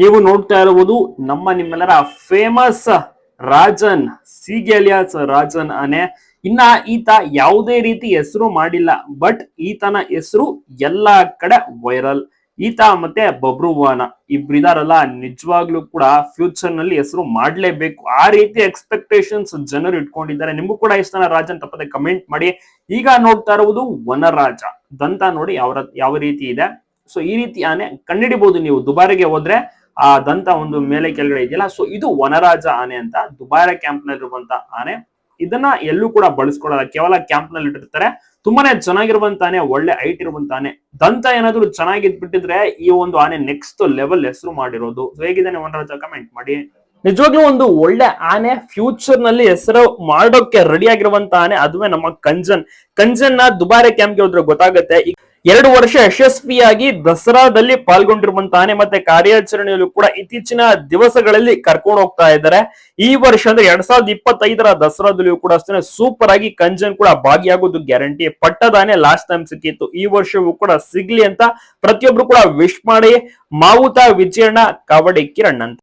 ನೀವು ನೋಡ್ತಾ ಇರುವುದು ನಮ್ಮ ನಿಮ್ಮೆಲ್ಲರ ಫೇಮಸ್ ರಾಜನ್ ಸಿಗೆಲಿಯಾಸ್ ರಾಜನ್ ಆನೆ. ಇನ್ನ ಈತ ಯಾವುದೇ ರೀತಿ ಹೆಸರು ಮಾಡಿಲ್ಲ ಬಟ್ ಈತನ ಹೆಸರು ಎಲ್ಲಾ ಕಡೆ ವೈರಲ್ ಈತ ಮತ್ತೆ ಬಬ್ರುವಾನ ಇಬ್ರಿದಾರಲ್ಲ, ನಿಜವಾಗ್ಲೂ ಕೂಡ ಫ್ಯೂಚರ್ನಲ್ಲಿ ಹೆಸರು ಮಾಡ್ಲೇಬೇಕು. ಆ ರೀತಿ ಎಕ್ಸ್ಪೆಕ್ಟೇಷನ್ಸ್ ಜನರು ಇಟ್ಕೊಂಡಿದ್ದಾರೆ. ನಿಮಗೂ ಕೂಡ ಇಷ್ಟನ ರಾಜನ್ ತಪ್ಪದೆ ಕಮೆಂಟ್ ಮಾಡಿ. ಈಗ ನೋಡ್ತಾ ಇರುವುದು ವನರಾಜ. ದಂತ ನೋಡಿ ಯಾವ ಯಾವ ರೀತಿ ಇದೆ. ಸೊ ಈ ರೀತಿ ಆನೆ ಕಂಡಿಡಿಬಹುದು ನೀವು ದುಬಾರಿಗೆ ಹೋದ್ರೆ. ಆ ದಂತ ಒಂದು ಮೇಲೆ ಕೆಳಗಡೆ ಇದೆಯಲ್ಲ? ಸೊ ಇದು ವನರಾಜ ಆನೆ ಅಂತ, ದುಬಾರ ಕ್ಯಾಂಪ್ ನಲ್ಲಿರುವಂತ ಆನೆ. ಇದನ್ನ ಎಲ್ಲೂ ಕೂಡ ಬಳಸ್ಕೊಳ್ಳಲ್ಲ. ಕೇವಲ ಕ್ಯಾಂಪ್ನಲ್ಲಿ ಇಟ್ಟಿರ್ತಾರೆ. ತುಂಬಾನೇ ಚೆನ್ನಾಗಿರುವಂತ ಆನೆ, ಒಳ್ಳೆ ಹೈಟ್ ಇರುವಂತ ಆನೆ. ದಂತ ಏನಾದ್ರು ಚೆನ್ನಾಗಿದ್ಬಿಟ್ಟಿದ್ರೆ ಈ ಒಂದು ಆನೆ ನೆಕ್ಸ್ಟ್ ಲೆವೆಲ್ ಹೆಸರು ಮಾಡಿರೋದು. ಹೇಗಿದ್ದಾನೆ ವನರಾಜ? ಕಮೆಂಟ್ ಮಾಡಿ. ನಿಜವಾಗ್ಲೂ ಒಂದು ಒಳ್ಳೆ ಆನೆ ಫ್ಯೂಚರ್ನಲ್ಲಿ ಹೆಸರು ಮಾಡೋಕೆ ರೆಡಿ ಆಗಿರುವಂತ ಆನೆ. ಅದುವೇ ನಮ್ಮ ಕಂಜನ್. ಕಂಜನ್ನ ದುಬಾರೆ ಕ್ಯಾಂಪ್ಗೆ ಹೋದ್ರೆ ಗೊತ್ತಾಗುತ್ತೆ. ಎರಡು ವರ್ಷ ಯಶಸ್ವಿಯಾಗಿ ದಸರಾದಲ್ಲಿ ಪಾಲ್ಗೊಂಡಿರುವಂತಾನೆ ಮತ್ತೆ ಕಾರ್ಯಾಚರಣೆಯಲ್ಲೂ ಕೂಡ ಇತ್ತೀಚಿನ ದಿವಸಗಳಲ್ಲಿ ಕರ್ಕೊಂಡು ಹೋಗ್ತಾ ಇದ್ದಾರೆ. ಈ ವರ್ಷ ಅಂದ್ರೆ ಎರಡ್ ಸಾವಿರದ ಇಪ್ಪತ್ತೈದರ ದಸರಾದಲ್ಲಿಯೂ ಕೂಡ ಅಷ್ಟೇ ಸೂಪರ್ ಆಗಿ ಕಂಜನ್ ಕೂಡ ಭಾಗಿಯಾಗೋದು ಗ್ಯಾರಂಟಿ ಪಟ್ಟದಾನೆ ಲಾಸ್ಟ್ ಟೈಮ್ ಸಿಕ್ಕಿತ್ತು. ಈ ವರ್ಷವೂ ಕೂಡ ಸಿಗ್ಲಿ ಅಂತ ಪ್ರತಿಯೊಬ್ರು ಕೂಡ ವಿಶ್ ಮಾಡಿ. ಮಾವುತ, ವಿಜಯಣ್ಣ, ಕಾವಡಿ ಕಿರಣ್ ಅಂತ.